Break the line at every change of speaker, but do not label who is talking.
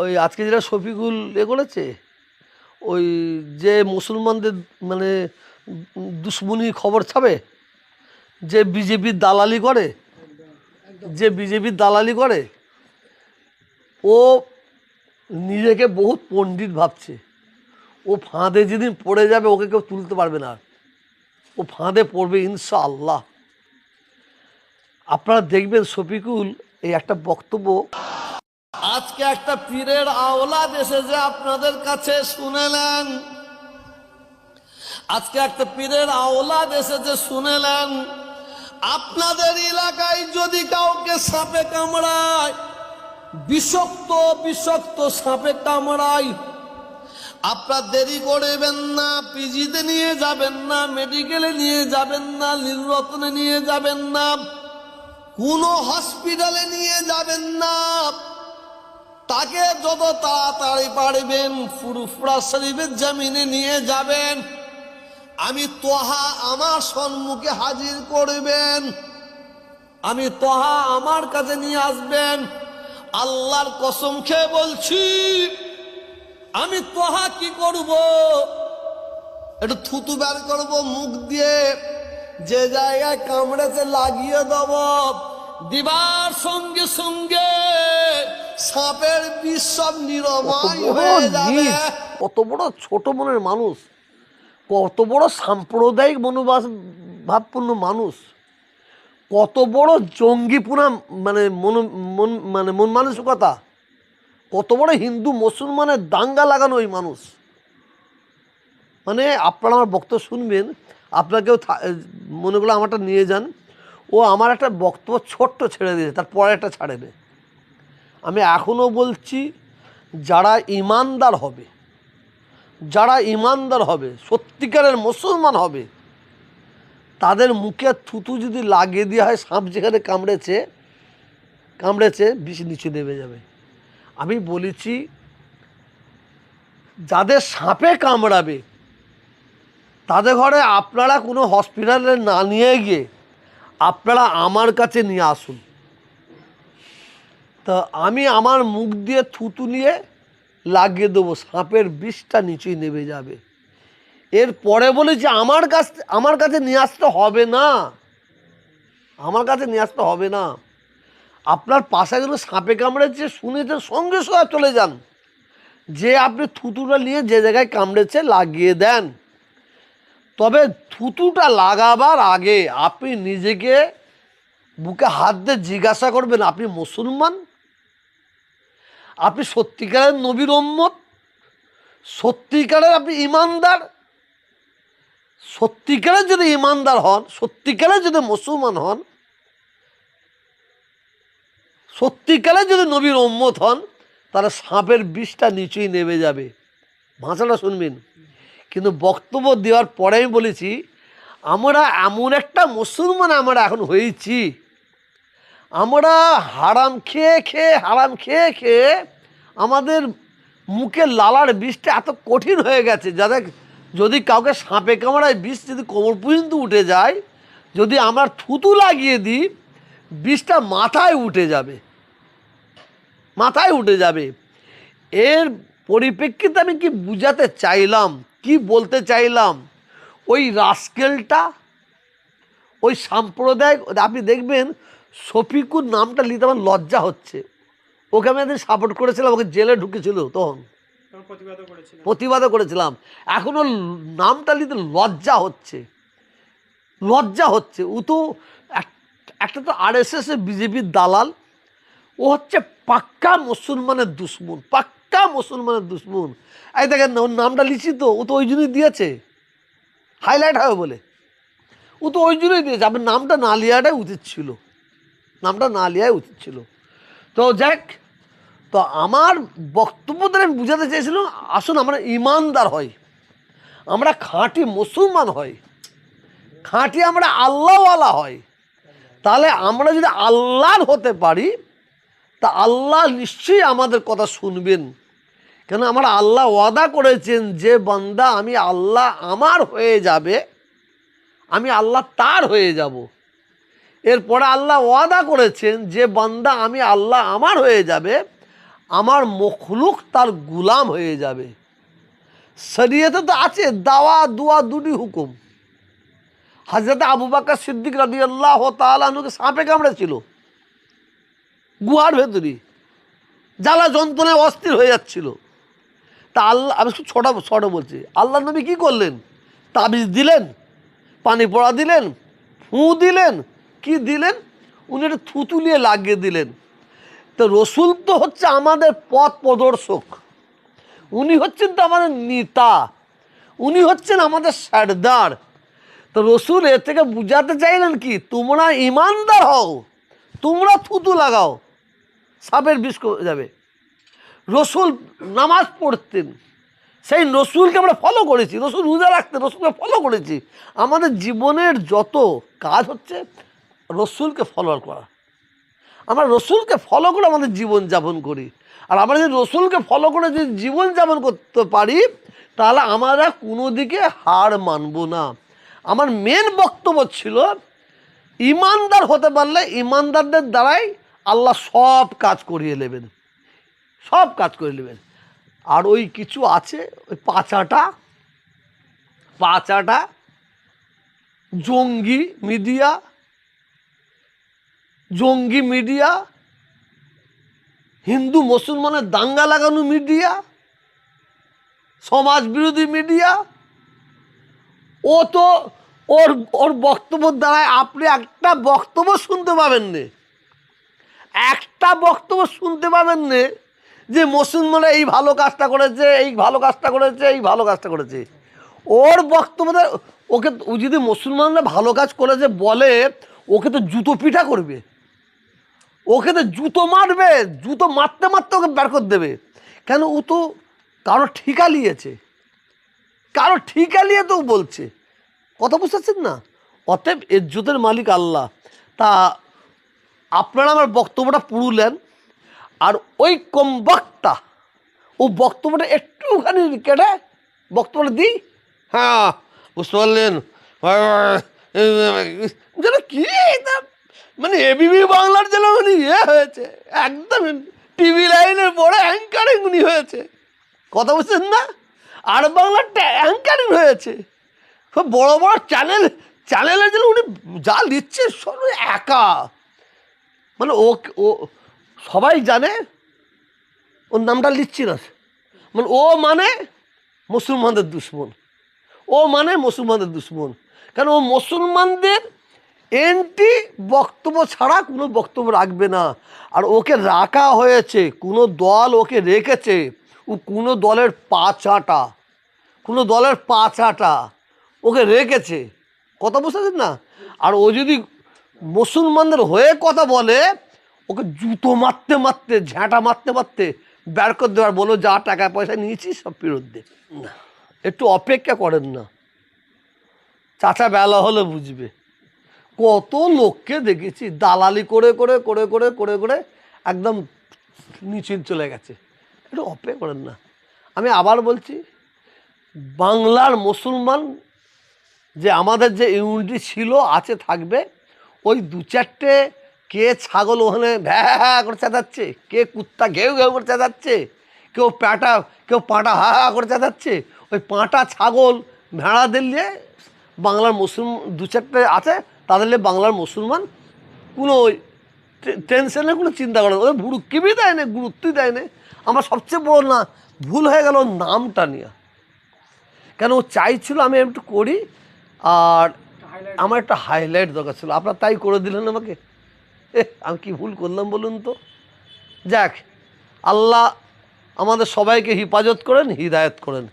ওই আজকে যেটা শফিকুল এ করেছে, ওই যে মুসলমানদের মানে দুশ্মনী খবর ছাবে যে বিজেপির দালালি করে, যে বিজেপির দালালি করে, ও নিজেকে বহুত পণ্ডিত ভাবছে ও ফাঁদে যেদিন পড়ে যাবে, ওকে কেউ তুলতে পারবে না। ও ফাঁদে পড়বে ইনশা আল্লাহ আপনারা দেখবেন শফিকুল এই একটা বক্তব্য আজকে একটা পীরের আওলা দেশে যে আপনাদের কাছে, শুনেলেন? আজকে একটা পীরের আওলা দেশে যে শুনেলেন? আপনাদের এলাকায় যদি কাউকে সাপে কামড়ায়, বিষাক্ত বিষাক্ত সাপে কামড়ায়, আপনার দেরি করবেন না, পিজিতে নিয়ে যাবেন না, মেডিকেলে নিয়ে যাবেন না, লীলরত্নে নিয়ে যাবেন না, কোনো হসপিটালে নিয়ে যাবেন না। তাকে যত তাড়াতাড়ি পারবেন ফুরফুরা শরীফের জামিনে নিয়ে যাবেন। আমি তোহা আমার সম্মুখে হাজির করবেন। আমি তোহা আমার কাছে নিয়ে আসবেন। আল্লাহর কসম খেয়ে বলছি, আমি তোহা কি করব? একটু থুতু বের করব মুখ দিয়ে। যে জায়গায় কামড়েছে লাগিয়ে দেব। দিবার সঙ্গে সঙ্গে সাপের বিষ সব নিরময় হয়ে যাবে। কত বড় ছোট মনের মানুষ কত বড় সাম্প্রদায়িক মনোবাস ভাবপূর্ণ মানুষ কত বড় জঙ্গিপুরা মানে মন মন মানে মন মানসিকতা কত বড় হিন্দু মুসলমানের দাঙ্গা লাগানো ওই মানুষ। মানে আপনারা আমার বক্তব্য শুনবেন আপনাকেও মনে করলে আমারটা নিয়ে যান। ও আমার একটা বক্তব্য ছোট্ট ছেড়ে দিয়েছে তারপরে একটা ছাড়েবে আমি এখনও বলছি, যারা ইমানদার হবে, যারা ইমানদার হবে, সত্যিকারের মুসলমান হবে, তাদের মুখে থুতু যদি লাগিয়ে দেওয়া হয়, সাপ যেখানে কামড়েছে কামড়েছে, বিষ নিচে নেমে যাবে। আমি বলেছি, যাদের সাপে কামড়াবে, তাদের ঘরে আপনারা কোনো হসপিটালে না নিয়ে গিয়ে আপনারা আমার কাছে নিয়ে আসুন। তা আমি আমার মুখ দিয়ে থুতু নিয়ে লাগিয়ে দেবো, সাপের বিষটা নিচেই নেমে যাবে। এর এরপরে বলেছি আমার কাছ আমার কাছে নিয়ে আসতে হবে না। আমার কাছে নিয়ে আসতে হবে না। আপনার পাশে যেন সাপে কামড়েছে শুনেছে, সঙ্গে সঙ্গে চলে যান। যে আপনি থুতুটা নিয়ে যে জায়গায় কামড়েছে, লাগিয়ে দেন। তবে থুতুটা লাগাবার আগে আপনি নিজেকে বুকে হাত দিয়ে জিজ্ঞাসা করবেন, আপনি মুসলমান? আপনি সত্যিকারের নবীর ওম্মত সত্যিকারের আপনি ইমানদার, সত্যিকারের যদি ইমানদার হন, সত্যিকারের যদি মুসলমান হন, সত্যিকারের যদি নবীর ওম্মত হন, তাহলে সাপের বিষটা নিচেই নেমে যাবে। ভাষাটা শুনবেন। কিন্তু বক্তব্য দেওয়ার পরে আমি বলেছি, আমরা এমন একটা মুসলমান আমরা এখন হয়েছি। আমরা হারাম খেয়ে খেয়ে, হারাম খেয়ে খেয়ে আমাদের মুখে লালার বিষটা এত কঠিন হয়ে গেছে যাদের যদি কাউকে সাঁপে কামড়ায়, বিষ যদি কোমর পর্যন্ত উঠে যায়, যদি আমরা থুতু লাগিয়ে দিই, বিষটা মাথায় উঠে যাবে। মাথায় উঠে যাবে। এর পরিপ্রেক্ষিতে আমি কি বুঝাতে চাইলাম, কি বলতে চাইলাম? ওই রাস্কেলটা, ওই সাম্প্রদায়িক, আপনি দেখবেন শফিকুর নামটা নিতে আমার লজ্জা হচ্ছে। ওকে আমি একদিন সাপোর্ট করেছিলাম ওকে জেলে ঢুকেছিল তখন।
প্রতিবাদও
করেছিলাম। এখনও নামটা নিতে লজ্জা হচ্ছে। লজ্জা হচ্ছে। ও তো এক- একটা তো আর এস এস বিজেপির দালাল। ও হচ্ছে পাক্কা মুসলমানের দুশ্মন পাক্কা মুসলমানের দুশ্মন। এই দেখেন না, ওর নামটা লিখি তো ও তো ওই জন্যই দিয়েছে। হাইলাইট হবে বলে। ও তো ওই জন্যই দিয়েছে আপনার নামটা না লিয়াটাই উচিত ছিল। নামটা না লিয়াই উচিত ছিল। তো যাক, তো আমার বক্তব্য দ্বারা আমি বুঝাতে চেয়েছিলাম, আসুন আমরা ইমানদার হই। আমরা খাঁটি মুসলমান হই। খাঁটি আমরা আল্লাহওয়ালা হই। তাহলে আমরা যদি আল্লাহর হতে পারি, তা আল্লাহ নিশ্চয়ই আমাদের কথা শুনবেন। কেন আমরা আল্লাহ ওয়াদা করেছেন যে বান্দা আমি আল্লাহ আমার হয়ে যাবে, আমি আল্লাহ তার হয়ে যাব। এরপরে আল্লাহ ওয়াদা করেছেন যে বান্দা, আমি আল্লাহ আমার হয়ে যাবে, আমার মখলুক তার গুলাম হয়ে যাবে। শরীয়তে তো আছে, দাওয়া, দুয়া দুটি হুকুম। হাজরত আবু বাক্কা সিদ্দিক রাজি আল্লাহ তালুকে সাপে কামড়েছিল, গুহার ভেতরে জ্বালা যন্ত্রণায় অস্থির হয়ে যাচ্ছিল। তা আল্লাহ, আমি একটু ছোটা, ছোট বলছি, আল্লাহ নবী কী করলেন? তাবিজ দিলেন, পানি পড়া দিলেন, ফুঁ দিলেন কি দিলেন? উনি একটা থুতুলিয়ে লাগিয়ে দিলেন। তো রসুল তো হচ্ছে আমাদের পথ প্রদর্শক। উনি হচ্ছেন তো আমাদের নেতা। উনি হচ্ছেন আমাদের সারদার। তো রসুল এর থেকে বুঝাতে চাইলেন কি, তোমরা ইমানদার হও, তোমরা থুতু লাগাও, সাপের বিষ যাবে। রসুল নামাজ পড়তেন। সেই রসুলকে আমরা ফলো করেছি। রসুল রোজা রাখতেন, রসুলকে ফলো করেছি। আমাদের জীবনের যত কাজ হচ্ছে রসুলকে ফলো করা। আমরা রসুলকে ফলো করে আমাদের জীবন যাপন করি। আর আমরা যদি রসুলকে ফলো করে যদি জীবন যাপন করতে পারি, তাহলে আমরা কোনো দিকে হার মানব না। আমার মেন বক্তব্য ছিল, ইমানদার হতে পারলে ইমানদারদের দ্বারাই আল্লাহ সব কাজ করিয়ে নেবেন। সব কাজ করে নেবেন। আর ওই কিছু আছে, ওই পাচাটা পাচাটা জঙ্গি মিডিয়া জঙ্গি মিডিয়া, হিন্দু, মুসলমানের দাঙ্গা লাগানো মিডিয়া সমাজ বিরোধী মিডিয়া, ও তো ওর ওর বক্তব্যের দ্বারায় আপনি একটা বক্তব্য শুনতে পাবেন না। একটা বক্তব্য শুনতে পাবেন না যে মুসলমানরা এই ভালো কাজটা করেছে, এই ভালো কাজটা করেছে, এই ভালো কাজটা করেছে। ওর বক্তব্যটা ওকে, ও যদি মুসলমানরা ভালো কাজ করেছে বলে, ওকে তো জুতো পিঠা করবে। ওকে তো জুতো মারবে, জুতো মারতে মারতে ওকে বের করে দেবে। কেন? ও তো কারও ঠিকা নিয়েছে কারও ঠিকা নিয়ে তো বলছে। কথা বুঝতেছেন না? অতএব ইজ্জতের মালিক আল্লাহ। তা আপনারা আমার বক্তব্যটা পুরুলেন, আর ওই কম বক্তা ও বক্তব্যটা একটুখানি কেটে বক্তব্যটা দিই? হ্যাঁ বুঝতে পারলেন। যেন কি মানে এবিবি বাংলার যেন উনি ইয়ে হয়েছে, একদম টিভি লাইনের বড় অ্যাঙ্কারিং উনি হয়েছে। কথা বুঝছেন না? আর বাংলার অ্যাঙ্কারিং হয়েছে। সব বড় বড় চ্যানেল চ্যানেলের জন্য উনি যা লিখছে সব একা। মানে ও ও সবাই জানে, ওর নামটা লিখছি না। মানে ও মানে মুসলমানদের দুশ্মন। ও মানে মুসলমানদের দুশ্মন। কেন ও মুসলমানদের এন্টি বক্তব্য ছাড়া কোনো বক্তব্য রাখবে না। আর ওকে রাখা হয়েছে, কোনো দল ওকে রেখেছে, ও কোনো দলের পাচাটা কোনো দলের পাচাটা ওকে রেখেছে। কথা বুঝতেছেন না? আর ও যদি মুসলমানদের হয়ে কথা বলে, ওকে জুতো মারতে মারতে, ঝাঁটা মারতে মারতে বের করে দেওয়ার বলো, যা টাকা পয়সা নিয়েছি সব ফেরত দে। না, একটু অপেক্ষা করেন না। চাচা বেলা হলে বুঝবে। কত লোককে দেখেছি, দালালি করে করে করে করে করে করে একদম নিচিন চলে গেছে। একটু অপেক্ষা করেন না। আমি আবার বলছি, বাংলার মুসলমান যে আমাদের যে ইউনিটি ছিল, আছে, থাকবে, ওই দু চারটে কে ছাগল ওখানে ভ্যা করে চেঁচাচ্ছে, কে কুত্তা ঘেউ ঘেউ করে চেঁচাচ্ছে, কেউ প্যাটা, কেউ পাঁটা হা হা করে চেঁচাচ্ছে, ওই পাঁটা ছাগল ভেড়া দিলে বাংলার মুসলিম দু চারটে আছে নিয়ে বাংলার মুসলমান কোনো টেনশনের কোনো চিন্তা করে না। ওদের ভুরুক্কিবই দেয় না, গুরুত্বই দেয় না। আমার সবচেয়ে বড় না, ভুল হয়ে গেল নামটা নিয়ে। কেন ও চাইছিল আমি একটু করি, আর আমার একটা হাইলাইট দরকার ছিল। আপনার তাই করে দিলেন আমাকে। আমি কি ভুল করলাম বলুন তো? যাক, আল্লাহ আমাদের সবাইকে হিফাজত করেন, হিদায়ত করেন।